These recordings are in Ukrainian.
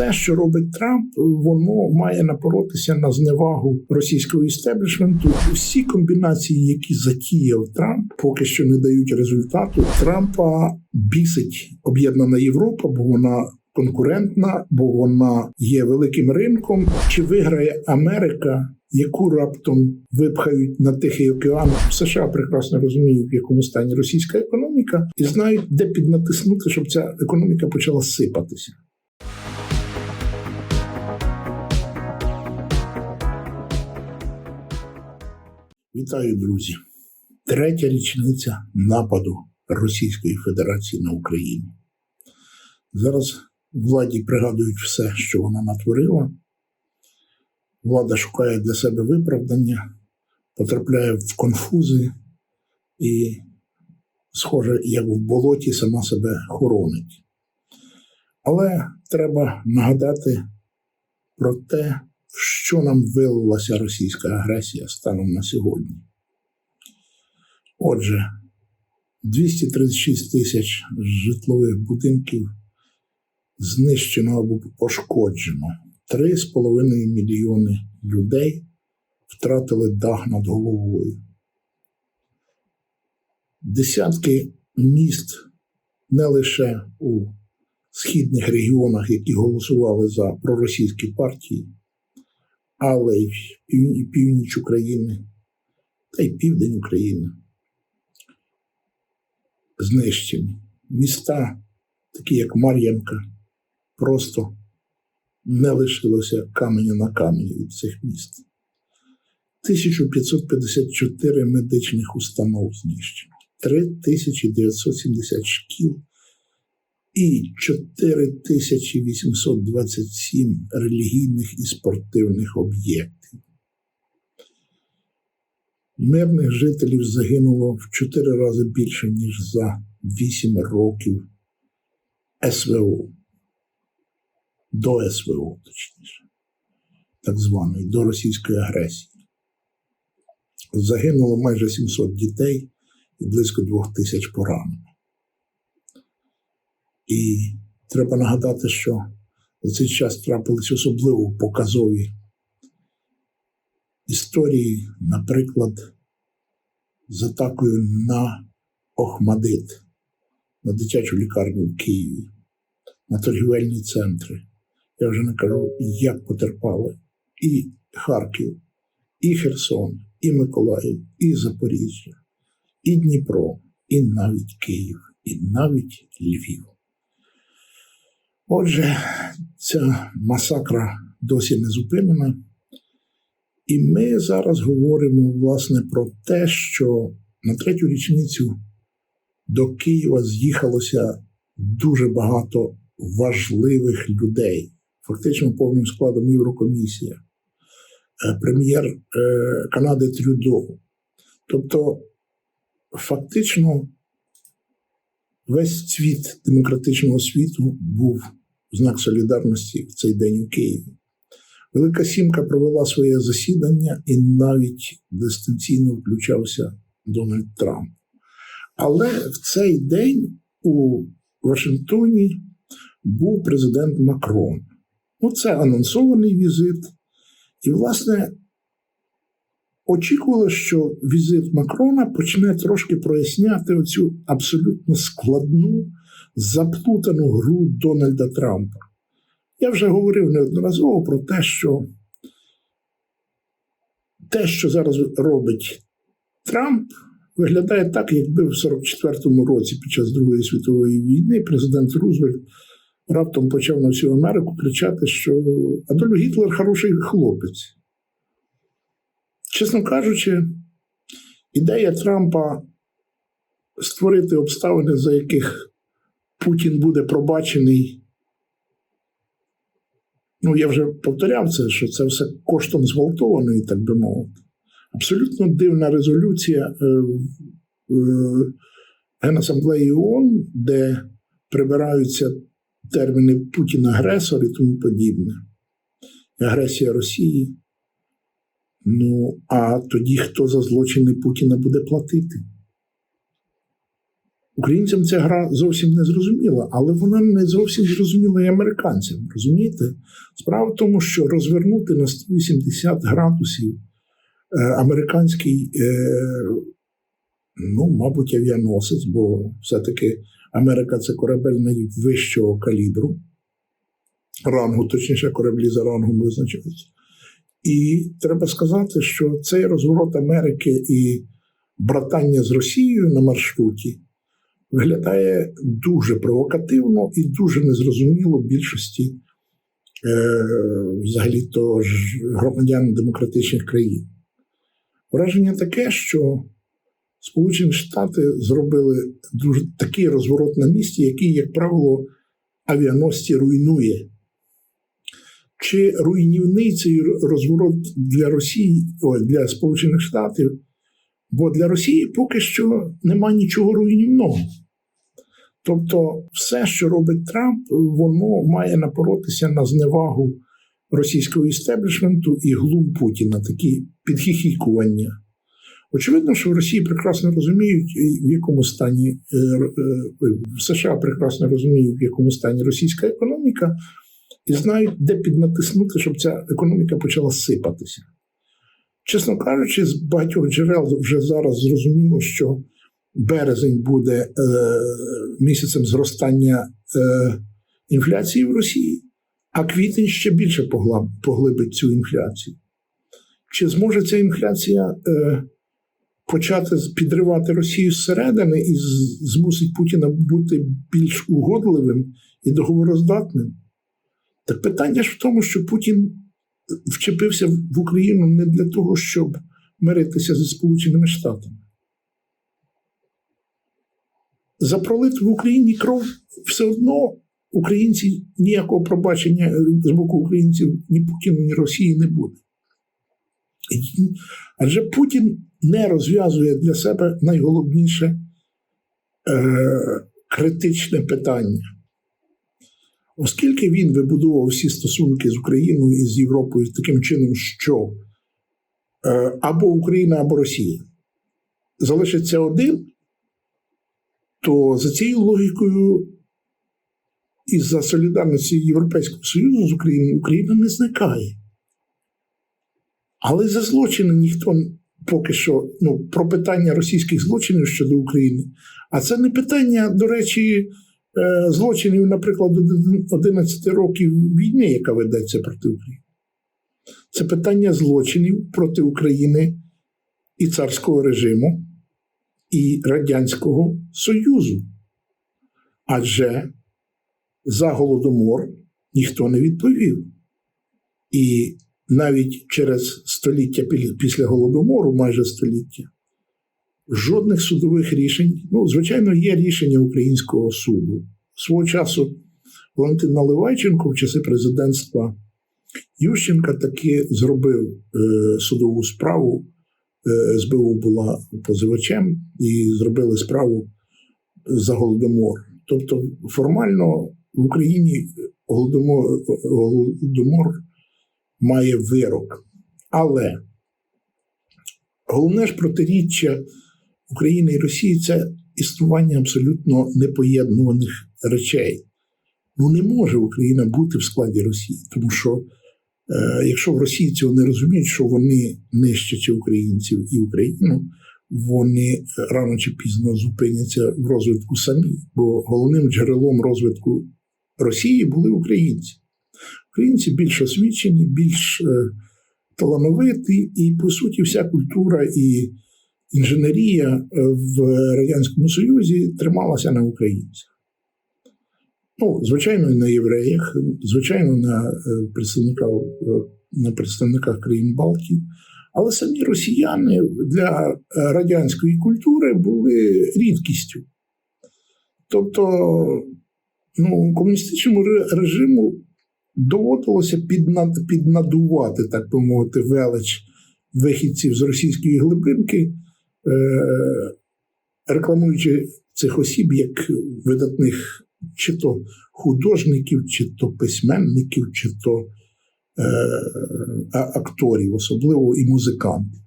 все, що робить Трамп, воно має напоротися на зневагу російського істеблішменту. І всі комбінації, які затіяв Трамп, поки що не дають результату. Трампа бісить об'єднана Європа, бо вона. Конкурентна, бо вона є великим ринком. Чи виграє Америка, яку раптом випхають на Тихий океан? США прекрасно розуміють, в якому стані російська економіка, і знають, де піднатиснути, щоб ця економіка почала сипатися. Вітаю, друзі! Третя річниця нападу Російської Федерації на Україну. Зараз владі пригадують все, що вона натворила. Влада шукає для себе виправдання, потрапляє в конфузи і, схоже, як в болоті, сама себе хоронить. Але треба нагадати про те, в що нам вилилася російська агресія станом на сьогодні. Отже, 236 тисяч житлових будинків знищено або пошкоджено. 3,5 мільйони людей втратили дах над головою. Десятки міст не лише у східних регіонах, які голосували за проросійські партії, але й півні- північ України та й південь України. Знищені. Міста, такі як Мар'янка, просто не лишилося каменя на камені від цих міст. 1554 медичних установ знищено, 3970 шкіл і 4827 релігійних і спортивних об'єктів. Мирних жителів загинуло в 4 рази більше, ніж за 8 років СВО. До СВО, точніше, так званої, до російської агресії. Загинуло майже 700 дітей і близько 2 тисяч поранених. І треба нагадати, що за цей час трапились особливо показові історії, наприклад, з атакою на Охмадит, на дитячу лікарню в Києві, на торгівельні центри. Я вже не кажу, як потерпали і Харків, і Херсон, і Миколаїв, і Запоріжжя, і Дніпро, і навіть Київ, і навіть Львів. Отже, ця масакра досі не зупинена. І ми зараз говоримо власне про те, що на третю річницю до Києва з'їхалося дуже багато важливих людей, фактично повним складом Єврокомісія, е, прем'єр е, Канади Трюдо. Тобто, фактично, весь цвіт демократичного світу був знак солідарності в цей день у Києві. Велика Сімка провела своє засідання і навіть дистанційно включався Дональд Трамп. Але в цей день у Вашингтоні був президент Макрон. Ну, це анонсований візит. І, власне, очікували, що візит Макрона почне трошки проясняти оцю абсолютно складну, заплутану гру Дональда Трампа. Я вже говорив неодноразово про те, що те, що зараз робить Трамп, виглядає так, якби в 44-му році під час Другої світової війни президент Рузвельт раптом почав на всю Америку кричати, що Адольф Гітлер хороший хлопець. Чесно кажучи, ідея Трампа створити обставини, за яких Путін буде пробачений. Ну, я вже повторяв це, що це все коштом зґвалтованої, так би мовити. Абсолютно дивна резолюція е, е, Генасамблеї ООН, де прибираються терміни Путін агресор і тому подібне. Агресія Росії. Ну, а тоді хто за злочини Путіна буде платити? Українцям ця гра зовсім не зрозуміла, але вона не зовсім зрозуміла і американцям. Розумієте? Справа в тому, що розвернути на 180 градусів е, американський, е, ну, мабуть, авіаносець, бо все-таки Америка це корабель найвищого калібру, рангу, точніше, кораблі за рангом визначаються. І треба сказати, що цей розворот Америки і братання з Росією на маршруті виглядає дуже провокативно і дуже незрозуміло більшості е, взагалі то ж громадян демократичних країн. Враження таке, що Сполучені Штати зробили дуже такий розворот на місці, який, як правило, авіаносці руйнує. Чи руйнівний цей розворот для Росії, ой, для Сполучених Штатів? Бо для Росії поки що нема нічого руйнівного. Тобто, все, що робить Трамп, воно має напоротися на зневагу російського істеблішменту і глум Путіна, такі підхіхікування. Очевидно, що в Росії прекрасно розуміють, в якому стані е, е, в США прекрасно розуміють, в якому стані російська економіка, і знають, де піднатиснути, щоб ця економіка почала сипатися. Чесно кажучи, з багатьох джерел вже зараз зрозуміло, що березень буде е, місяцем зростання е, інфляції в Росії, а квітень ще більше поглибить цю інфляцію. Чи зможе ця інфляція е, почати підривати Росію зсередини і змусить Путіна бути більш угодливим і договороздатним? Так питання ж в тому, що Путін вчепився в Україну не для того, щоб миритися зі Сполученими Штатами. За пролит в Україні кров все одно українці ніякого пробачення з боку українців ні Путіну, ні Росії не буде. Адже Путін не розв'язує для себе найголовніше е, критичне питання. Оскільки він вибудував всі стосунки з Україною і з Європою таким чином, що е, або Україна, або Росія залишиться один, то за цією логікою і за солідарністю Європейського Союзу з Україною Україна не зникає. Але за злочини ніхто поки що ну, про питання російських злочинів щодо України. А це не питання, до речі, злочинів, наприклад, 11 років війни, яка ведеться проти України. Це питання злочинів проти України і царського режиму, і Радянського Союзу. Адже за Голодомор ніхто не відповів. І навіть через століття після Голодомору, майже століття, жодних судових рішень. Ну, звичайно, є рішення українського суду. Свого часу Валентин Наливайченко в часи президентства Ющенка таки зробив е, судову справу. Е, СБУ була позивачем і зробили справу за Голодомор. Тобто, формально в Україні Голодомор, Голодомор має вирок. Але головне ж протиріччя України і Росії це існування абсолютно непоєднуваних речей. Ну, не може Україна бути в складі Росії, тому що е, якщо в Росії цього не розуміють, що вони нищачи українців і Україну, вони рано чи пізно зупиняться в розвитку самі. Бо головним джерелом розвитку Росії були українці. Українці більш освічені, більш е, талановиті, і, по суті, вся культура і інженерія е, в Радянському Союзі трималася на українцях. Ну, звичайно, на євреях, звичайно, на е, представниках, на представниках країн Балтії. Але самі росіяни для радянської культури були рідкістю. Тобто, ну, комуністичному режиму доводилося піднадувати, так би мовити, велич вихідців з російської глибинки, е, рекламуючи цих осіб як видатних чи то художників, чи то письменників, чи то е, акторів, особливо і музикантів.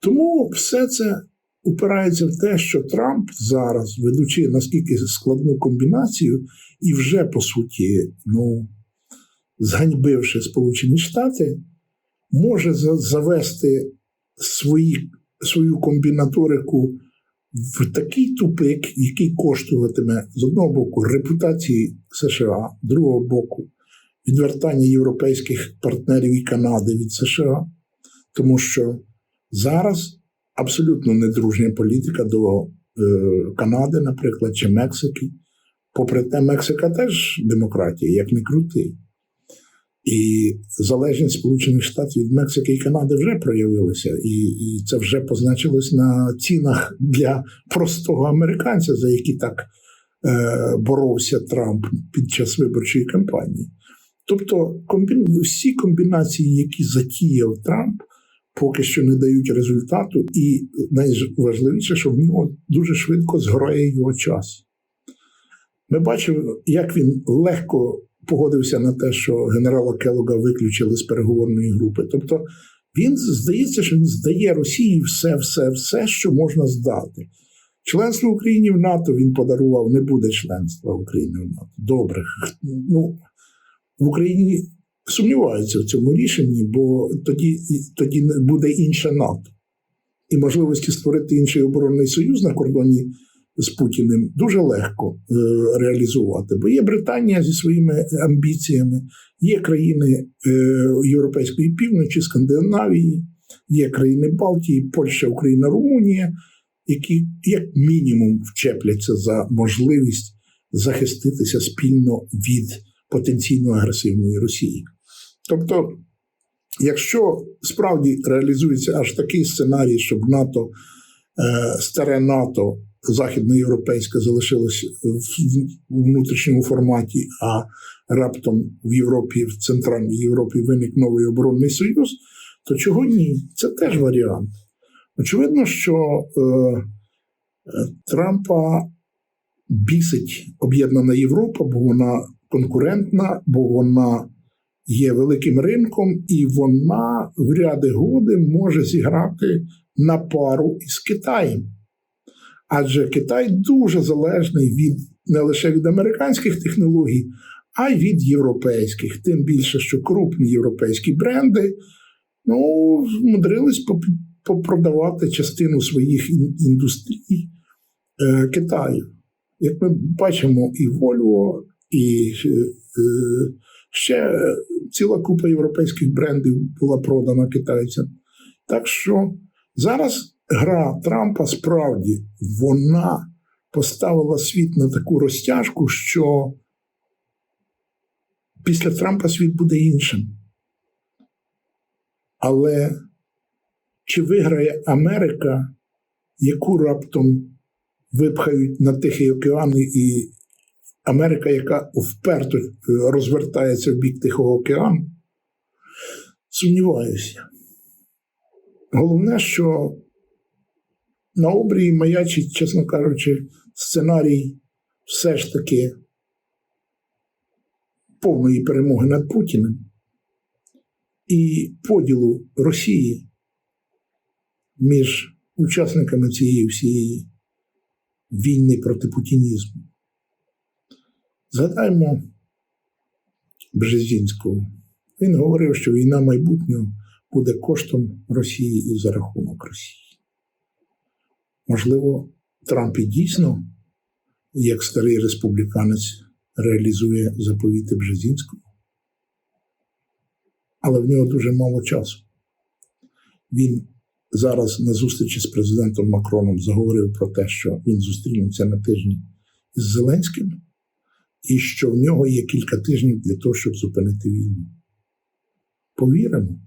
Тому все це упирається в те, що Трамп зараз, ведучи наскільки складну комбінацію, і вже по суті, ну, зганьбивши Сполучені Штати, може завести свої, свою комбінаторику в такий тупик, який коштуватиме з одного боку репутації США, з другого боку відвертання європейських партнерів і Канади від США, тому що зараз абсолютно недружня політика до е, Канади, наприклад, чи Мексики. Попри те, Мексика теж демократія, як не крути. І залежність Сполучених Штатів від Мексики і Канади вже проявилася, і, і це вже позначилось на цінах для простого американця, за які так е, боровся Трамп під час виборчої кампанії. Тобто, комбі... всі комбінації, які затіяв Трамп, поки що не дають результату, і найважливіше, що в нього дуже швидко згорає його час. Ми бачимо, як він легко погодився на те, що генерала Келога виключили з переговорної групи. Тобто він здається, що він здає Росії все, все, все, що можна здати. Членство України в НАТО він подарував, не буде членства України в НАТО. Добре. Ну, в Україні сумніваються в цьому рішенні, бо тоді, тоді буде інше НАТО. І можливості створити інший оборонний союз на кордоні з Путіним дуже легко е, реалізувати. Бо є Британія зі своїми амбіціями, є країни е, Європейської півночі, Скандинавії, є країни Балтії, Польща, Україна, Румунія, які як мінімум вчепляться за можливість захиститися спільно від потенційно агресивної Росії. Тобто, якщо справді реалізується аж такий сценарій, щоб НАТО, е, старе НАТО, західноєвропейське залишилось в внутрішньому форматі, а раптом в Європі, в Центральній Європі виник новий оборонний союз, то чого ні? Це теж варіант. Очевидно, що е, Трампа бісить об'єднана Європа, бо вона конкурентна, бо вона є великим ринком, і вона в ряди годи може зіграти на пару із Китаєм. Адже Китай дуже залежний від не лише від американських технологій, а й від європейських. Тим більше, що крупні європейські бренди ну, змудрились попродавати частину своїх індустрій е, Китаю. Як ми бачимо, і Volvo, і е, ще ціла купа європейських брендів була продана китайцям. Так що зараз гра Трампа справді вона поставила світ на таку розтяжку, що після Трампа світ буде іншим. Але чи виграє Америка, яку раптом випхають на Тихий океан і Америка, яка вперто розвертається в бік Тихого океану? Сумніваюся. Головне, що на обрії маячить, чесно кажучи, сценарій все ж таки повної перемоги над Путіним і поділу Росії між учасниками цієї всієї війни проти путінізму. Згадаймо Бжезінського. Він говорив, що війна майбутнього буде коштом Росії і за рахунок Росії. Можливо, Трамп і дійсно, як старий республіканець, реалізує заповіти Бжезінського. Але в нього дуже мало часу. Він зараз на зустрічі з президентом Макроном заговорив про те, що він зустрінеться на тижні з Зеленським, і що в нього є кілька тижнів для того, щоб зупинити війну. Повіримо.